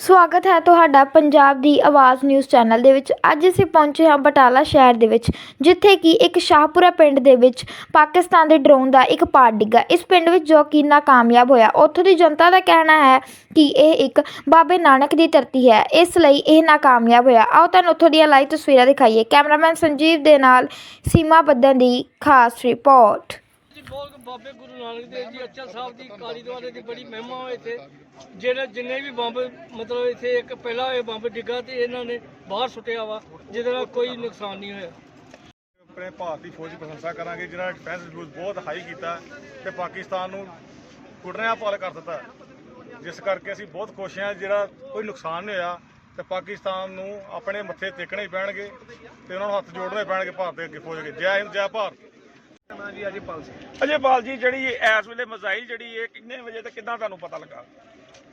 ਸਵਾਗਤ ਹੈ ਤੁਹਾਡਾ ਪੰਜਾਬ ਦੀ ਆਵਾਜ਼ ਨਿਊਜ਼ ਚੈਨਲ ਦੇ ਵਿੱਚ। ਅੱਜ ਅਸੀਂ ਪਹੁੰਚੇ ਹਾਂ ਬਟਾਲਾ ਸ਼ਹਿਰ ਦੇ ਵਿੱਚ, ਜਿੱਥੇ ਕਿ ਇੱਕ ਸ਼ਾਹਪੁਰਾ ਪਿੰਡ ਦੇ ਵਿੱਚ ਪਾਕਿਸਤਾਨ ਦੇ ਡਰੋਨ ਦਾ ਇੱਕ ਪਾਰਟ ਡਿੱਗਾ। ਇਸ ਪਿੰਡ ਵਿੱਚ ਜੋ ਕਿ ਨਾਕਾਮਯਾਬ ਹੋਇਆ, ਉੱਥੋਂ ਦੀ ਜਨਤਾ ਦਾ ਕਹਿਣਾ ਹੈ ਕਿ ਇਹ ਇੱਕ ਬਾਬੇ ਨਾਨਕ ਦੀ ਧਰਤੀ ਹੈ। ਇਸ ਲਈ ਇਹ ਨਾਕਾਮਯਾਬ ਹੋਇਆ। ਆਓ ਤੁਹਾਨੂੰ ਉੱਥੋਂ ਦੀਆਂ ਲਾਈਵ ਤਸਵੀਰਾਂ ਦਿਖਾਈਏ। ਕੈਮਰਾਮੈਨ ਸੰਜੀਵ ਦੇ ਨਾਲ ਸੀਮਾ ਬੱਦਨ ਦੀ ਖਾਸ ਰਿਪੋਰਟ। ਬਹੁਤ ਬਾਬੇ ਗੁਰੂ ਨਾਨਕ ਦੇਵ ਜੀ ਅੱਛਾ ਸਾਹਿਬ ਦੀ ਕਾਲੀ ਦੁਆਰੇ ਦੀ ਬੜੀ ਮਹਿਮਾ ਹੋਏ ਇੱਥੇ। ਜਿਹੜੇ ਜਿੰਨੇ ਵੀ ਬੰਬ ਮਤਲਬ ਇੱਥੇ ਇੱਕ ਪਹਿਲਾ ਇਹ ਬੰਬ ਡਿੱਗਾ ਤੇ ਇਹਨਾਂ ਨੇ ਬਾਹਰ ਸੁੱਟਿਆ ਵਾ ਜਿਹਦੇ ਨਾਲ ਕੋਈ ਨੁਕਸਾਨ ਨਹੀਂ ਹੋਇਆ। ਆਪਣੇ ਭਾਰਤ ਫੌਜ ਦੀ ਪ੍ਰਸ਼ੰਸਾ ਕਰਾਂਗੇ ਜਿਹੜਾ ਡਿਫੈਂਸ ਯੂਜ਼ ਬਹੁਤ ਹਾਈ ਕੀਤਾ ਤੇ ਪਾਕਿਸਤਾਨ ਨੂੰ ਕੁੱਟਣਿਆ ਪਾਲ ਕਰ ਦਿੱਤਾ। ਜਿਸ ਕਰਕੇ ਅਸੀਂ ਬਹੁਤ ਖੁਸ਼ ਹਾਂ ਜਿਹੜਾ ਕੋਈ ਨੁਕਸਾਨ ਨਹੀਂ ਹੋਇਆ ਤੇ ਪਾਕਿਸਤਾਨ ਨੂੰ ਆਪਣੇ ਮੱਥੇ ਟੇਕਣੇ ਹੀ ਪੈਣਗੇ ਤੇ ਉਹਨਾਂ ਨੂੰ ਹੱਥ ਜੋੜਨੇ ਪੈਣਗੇ ਭਾਰਤ ਦੇ ਅੱਗੇ ਫੌਜ ਅੱਗੇ। ਜੈ ਹਿੰਦ ਜੈ ਭਾਰਤ। ਜੀ ਅਜੇਪਾਲ ਸਿੰਘ ਅਜੇਪਾਲ ਜੀ ਜਿਹੜੀ ਇਸ ਵੇਲੇ ਮਜ਼ਾਈਲ ਜਿਹੜੀ ਇਹ ਕਿੰਨੇ ਵਜੇ ਤੇ ਕਿੱਦਾਂ ਤੁਹਾਨੂੰ ਪਤਾ ਲੱਗਾ?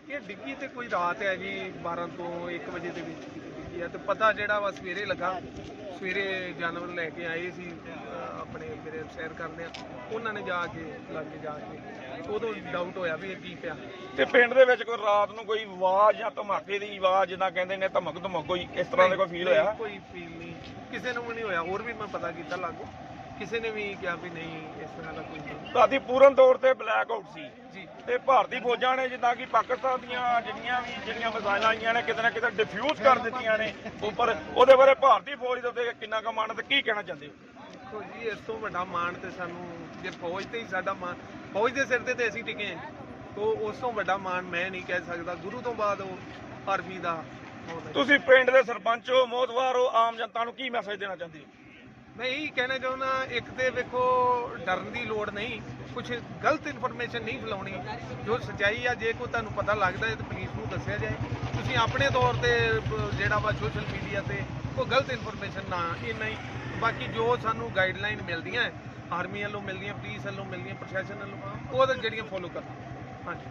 ਇਹ ਡਿੱਗੀ ਤੇ ਕੋਈ ਰਾਤ ਹੈ ਜੀ 12 ਤੋਂ 1 ਵਜੇ ਦੇ ਵਿੱਚ ਡਿੱਗੀ ਹੈ ਤੇ ਪਤਾ ਜਿਹੜਾ ਵਾ ਸਵੇਰੇ ਲੱਗਾ। ਸਵੇਰੇ ਜਾਨਵਰ ਲੈ ਕੇ ਆਏ ਸੀ ਆਪਣੇ ਮੇਰੇ ਸੈਰ ਕਰਦੇ ਆ। ਉਹਨਾਂ ਨੇ ਜਾ ਕੇ ਲਾਗੇ ਜਾ ਕੇ ਉਦੋਂ ਡਾਊਟ ਹੋਇਆ ਵੀ ਇਹ ਕੀ ਪਿਆ। ਤੇ ਪਿੰਡ ਦੇ ਵਿੱਚ ਕੋਈ ਰਾਤ ਨੂੰ ਕੋਈ ਆਵਾਜ਼ ਜਾਂ ਧਮਾਕੇ ਦੀ ਆਵਾਜ਼ ਜਿੱਦਾਂ ਕਹਿੰਦੇ ਨੇ ਧਮਕ ਧਮਕ ਕੋਈ ਇਸ ਤਰ੍ਹਾਂ ਦਾ ਕੋਈ ਫੀਲ ਹੋਇਆ? ਕੋਈ ਫੀਲ ਨਹੀਂ। ਕਿਸੇ ਨੂੰ ਵੀ ਨਹੀਂ ਹੋਇਆ ਹੋਰ ਵੀ ਮੈਂ ਪਤਾ ਕੀਤਾ ਲਾਗੂ। ਕਿਸੇ ਨੇ ਵੀ ਕਿਹਾ ਵੀ ਨਹੀਂ ਇਸ ਤਰ੍ਹਾਂ ਦਾ ਕੋਈ ਨਹੀਂ। ਪੂਰਨ ਤੌਰ ਤੇ ਬਲੈਕ ਆਊਟ ਸੀ। ਜੀ। ਤੇ ਭਾਰਤੀ ਫੌਜਾਂ ਨੇ ਜਿੱਦਾਂ ਕਿ ਪਾਕਿਸਤਾਨ ਦੀਆਂ ਜਿਹੜੀਆਂ ਵੀ ਜਿਹੜੀਆਂ ਮਿਜ਼ਾਈਲਾਂ ਆਈਆਂ ਨੇ ਕਿਤੇ ਨਾ ਕਿਤੇ ਡਿਫਿਊਜ਼ ਕਰ ਦਿੱਤੀਆਂ ਨੇ ਉੱਪਰ। ਉਹਦੇ ਬਾਰੇ ਭਾਰਤੀ ਫੌਜ ਦੇ ਉੱਤੇ ਕਿੰਨਾ ਕੁ ਮਾਣ ਤੇ ਕੀ ਕਹਿਣਾ ਚਾਹੁੰਦੇ ਹੋ? ਦੇਖੋ ਜੀ ਇਸ ਤੋਂ ਵੱਡਾ ਮਾਣ ਤੇ ਸਾਨੂੰ ਜੇ ਫੌਜ ਤੇ ਹੀ ਸਾਡਾ ਮਾਣ ਫੌਜ ਦੇ ਸਿਰ ਤੇ ਤੇ ਅਸੀਂ ਟਿਕੇ ਹਾਂ। ਤੋ ਉਸ ਤੋਂ ਵੱਡਾ ਮਾਣ ਮੈਂ ਨਹੀਂ ਕਹਿ ਸਕਦਾ। ਗੁਰੂ ਤੋਂ ਬਾਅਦ ਉਹ ਆਰਮੀ ਦਾ ਹੋਣਾ। ਤੁਸੀਂ ਪਿੰਡ ਦੇ ਸਰਪੰਚ ਹੋ ਮੋਦਵਾਰ ਹੋ ਆਮ ਜਨਤਾ ਨੂੰ ਕੀ ਮੈਸੇਜ ਦੇਣਾ ਚਾਹੁੰਦੇ ਹੋ? ਮੈਂ ਇਹੀ ਕਹਿਣਾ ਚਾਹੁੰਦਾ, ਇੱਕ ਤੇ ਵੇਖੋ, ਡਰਨ ਦੀ ਲੋੜ ਨਹੀਂ ਕੁਝ ਗਲਤ ਇਨਫੋਰਮੇਸ਼ਨ ਨਹੀਂ ਫੈਲਾਉਣੀ, ਜੋ ਸੱਚਾਈ ਆ, ਜੇ ਕੋਈ ਤੁਹਾਨੂੰ ਪਤਾ ਲੱਗਦਾ ਹੈ ਤਾਂ ਪੁਲਿਸ ਨੂੰ ਦੱਸਿਆ ਜਾਏ। ਤੁਸੀਂ ਆਪਣੇ ਤੌਰ ਤੇ ਜਿਹੜਾ ਵਾ ਸੋਸ਼ਲ ਮੀਡੀਆ ਤੇ, ਕੋਈ ਗਲਤ ਇਨਫੋਰਮੇਸ਼ਨ ਨਾ, ਇਹ ਨਹੀਂ। ਬਾਕੀ ਜੋ ਸਾਨੂੰ ਗਾਈਡਲਾਈਨ ਮਿਲਦੀਆਂ ਆਰਮੀ ਵੱਲੋਂ ਮਿਲਦੀਆਂ ਪੁਲਿਸ ਵੱਲੋਂ ਮਿਲਦੀਆਂ, ਪ੍ਰਸ਼ਾਸਨ ਵੱਲੋਂ, ਉਹ ਤਾਂ ਜਿਹੜੀਆਂ ਫੋਲੋ ਕਰਨਾ। ਹਾਂਜੀ।